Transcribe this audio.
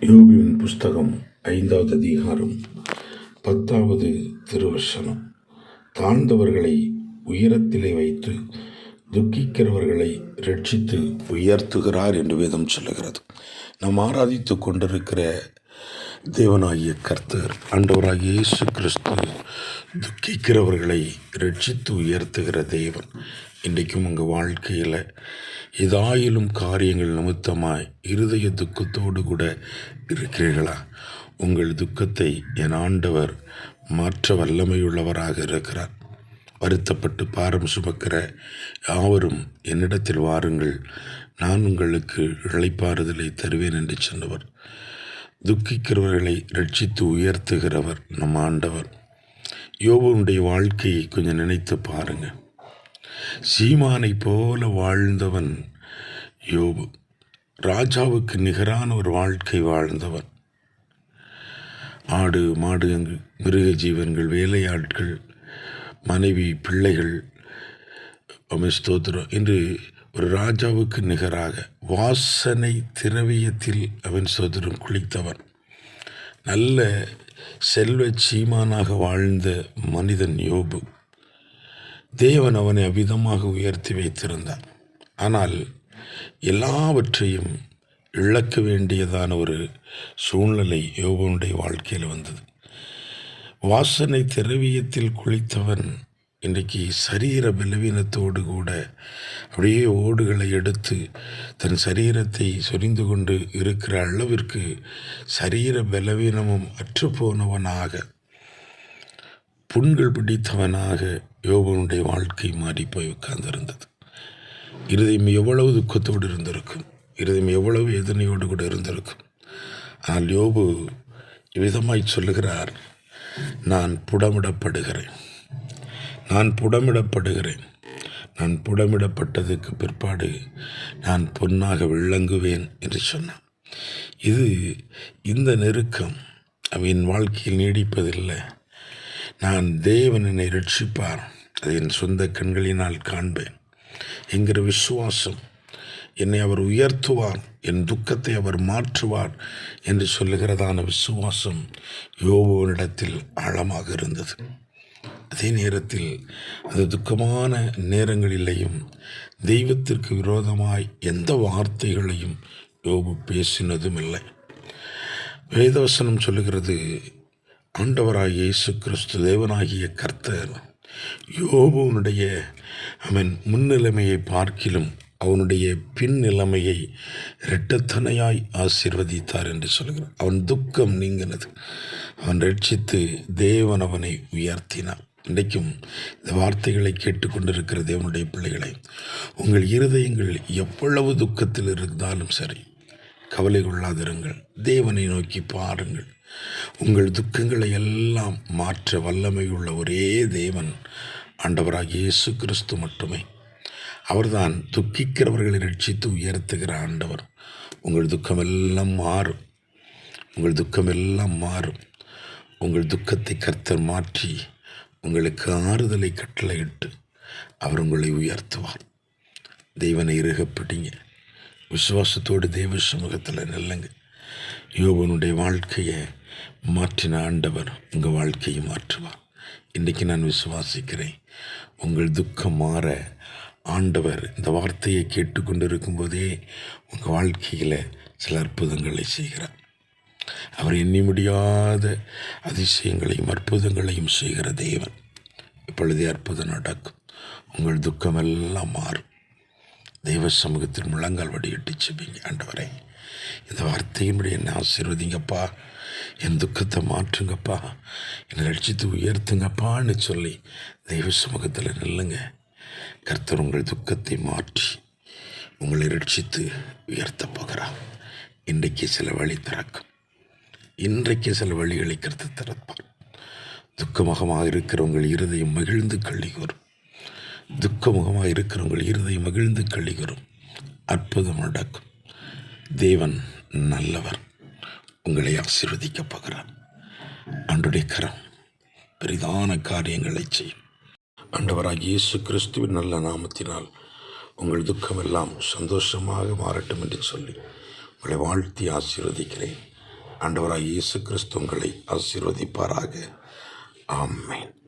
யோபியின் புஸ்தகம் ஐந்தாவது அதிகாரம் பத்தாவது திருவசனம். தாழ்ந்தவர்களை உயரத்திலே வைத்து துக்கிக்கிறவர்களை ரட்சித்து உயர்த்துகிறார் என்று வேதம் சொல்லுகிறது. நாம் ஆராதித்து கொண்டிருக்கிற தேவனாகிய கர்த்தர் ஆண்டவராகிய இயேசு கிறிஸ்து துக்கிக்கிறவர்களை ரட்சித்து உயர்த்துகிற தேவன். இன்றைக்கும் உங்கள் வாழ்க்கையில் ஏதாயிலும் காரியங்கள் நிமித்தமாய் இருதய துக்கத்தோடு கூட இருக்கிறீர்களா? உங்கள் துக்கத்தை என் ஆண்டவர் மாற்ற வல்லமையுள்ளவராக இருக்கிறார். வருத்தப்பட்டு பாரம் சுமக்கிற யாவரும் என்னிடத்தில் வாருங்கள். நான் உங்களுக்கு இழைப்பாறுதலை தருவேன் என்று சொன்னவர். துக்கிக்கிறவர்களை ரட்சித்து உயர்த்துகிறவர் நம் ஆண்டவர். யோபுனுடைய வாழ்க்கையை கொஞ்சம் நினைத்து பாருங்கள் சீமானை போல வாழ்ந்தவன் யோபு. ராஜாவுக்கு நிகரான ஒரு வாழ்க்கை வாழ்ந்தவன். ஆடு மாடு மிருக ஜீவன்கள் வேலையாட்கள் மனைவி பிள்ளைகள் ஸ்தோத்திரம் என்று ஒரு ராஜாவுக்கு நிகராக வாசனை திரவியத்தில் அவன் சோதரம் குளித்தவன். நல்ல செல்வ சீமானாக வாழ்ந்த மனிதன் யோபு. தேவன் அவனை அவ்விதமாக உயர்த்தி வைத்திருந்தார். ஆனால் எல்லாவற்றையும் இழக்க வேண்டியதான ஒரு சூழ்நிலை யோபனுடைய வாழ்க்கையில் வந்தது. வாசனை திரவியத்தில் குளித்தவன் இன்றைக்கு சரீர பலவீனத்தோடு கூட அப்படியே ஓடுகளை எடுத்து தன் சரீரத்தை சொரிந்து கொண்டு இருக்கிற அளவிற்கு சரீர பலவீனமும் அற்றுப்போனவனாக புண்கள் பிடித்தவனாக யோபனுடைய வாழ்க்கை மாறி போய் உட்கார்ந்திருந்தது. இருதயம் எவ்வளவு துக்கத்தோடு இருந்திருக்கும் இருதயம் எவ்வளவு எதனையோடு கூட இருந்திருக்கும். ஆனால் யோபு இவ்விதமாய் சொல்லுகிறார் நான் புடமிடப்படுகிறேன். நான் புடமிடப்படுகிறேன். நான் புடமிடப்பட்டதுக்கு பிற்பாடு நான் பொன்னாக விளங்குவேன் என்று சொன்னான். இது இந்த நெருக்கம் அவன் வாழ்க்கையில் நீடிப்பதில்லை. நான் தேவன் என்னை ரட்சிப்பார் அதை என் சொந்த கண்களினால் காண்பேன். என்கிற விசுவாசம் என்னை அவர் உயர்த்துவார் என் துக்கத்தை அவர் மாற்றுவார் என்று சொல்லுகிறதான விசுவாசம் யோபுவனிடத்தில் ஆழமாக இருந்தது. அதே நேரத்தில் அது துக்கமான நேரங்களிலேயும் தெய்வத்திற்கு விரோதமாய் எந்த வார்த்தைகளையும் யோபு பேசினதும் இல்லை வேதவசனம் சொல்லுகிறது ஆண்டவராகிய இயேசு கிறிஸ்து தேவனாகிய கர்த்தர். யோபுவனுடைய அவன் முன்னிலைமையை பார்க்கிலும் அவனுடைய பின் நிலைமையை இரட்டத்தனையாய் ஆசீர்வதித்தார் என்று சொல்கிறார் அவன் துக்கம் நீங்கினது. அவன் ரட்சித்து தேவன் அவனை உயர்த்தினான் இன்றைக்கும் இந்த வார்த்தைகளை கேட்டுக்கொண்டிருக்கிற தேவனுடைய பிள்ளைகளை உங்கள் இருதயங்கள் எவ்வளவு துக்கத்தில் இருந்தாலும் சரி கவலை கொள்ளாதிருங்கள் தேவனை நோக்கி பாருங்கள். உங்கள் துக்கங்களை எல்லாம் மாற்ற வல்லமையுள்ள ஒரே தேவன் ஆண்டவராக இயேசு கிறிஸ்து மட்டுமே. அவர்தான் துக்கிக்கிறவர்களை ரட்சித்து உயர்த்துகிற ஆண்டவர். உங்கள் துக்கமெல்லாம் மாறும். உங்கள் துக்கமெல்லாம் மாறும். உங்கள் துக்கத்தை கர்த்தர் மாற்றி உங்களுக்கு ஆறுதலை கட்டளையிட்டு அவர் உங்களை உயர்த்துவார். தெய்வனை இறுகப்பிடிங்க. விசுவாசத்தோடு தெய்வ சமூகத்தில் நெல்லுங்க. யோகனுடைய வாழ்க்கையை மாற்றின ஆண்டவர் உங்கள் வாழ்க்கையை மாற்றுவார். இன்றைக்கி நான் விசுவாசிக்கிறேன். உங்கள் துக்கம் மாற ஆண்டவர் இந்த வார்த்தையை கேட்டுக்கொண்டிருக்கும் போதே உங்கள் வாழ்க்கையில் சில அற்புதங்களை செய்கிறார். அவர் எண்ணி முடியாத அதிசயங்களையும் அற்புதங்களையும் செய்கிற தேவன். இப்பொழுதே அற்புதம் நடக்கும். உங்கள் துக்கமெல்லாம் மாறும். தெய்வ சமூகத்தில் முழங்கால் வடிகட்டி செப்பீங்க ஆண்டவரே. இந்த வார்த்தையின்படி என்னை ஆசீர்வதிங்கப்பா. என் துக்கத்தை மாற்றுங்கப்பா. என்னை லட்சித்து உயர்த்துங்கப்பான்னு சொல்லி தெய்வ சமூகத்தில் நில்லுங்க. கர்த்தர் உங்கள் துக்கத்தை மாற்றி உங்களை ரட்சித்து உயர்த்த போகிறார். இன்றைக்கு சில வழி திறக்கும். இன்றைக்கு சில வழிகளை கருத்து திறப்பார் துக்கமுகமாக இருக்கிற உங்கள் இருதயம் மகிழ்ந்து கள்ளிகூறும். துக்கமுகமாக இருக்கிறவங்கள் இருதை இருதயம் மகிழ்ந்து கள்ளிகூறும் அற்புதம் நடக்கும். தேவன் நல்லவர். உங்களை ஆசீர்வதிக்கப் போகிறார். அன்றுடைய கரம் பெரிதான காரியங்களை செய்யும். ஆண்டவராக இயேசு கிறிஸ்துவின் நல்ல நாமத்தினால் உங்கள் துக்கமெல்லாம் சந்தோஷமாக மாறட்டும் என்று சொல்லி உங்களை வாழ்த்தி ஆசீர்வதிக்கிறேன். ஆண்டவராக இயேசு கிறிஸ்து உங்களை ஆசீர்வதிப்பாராக. ஆமேன்.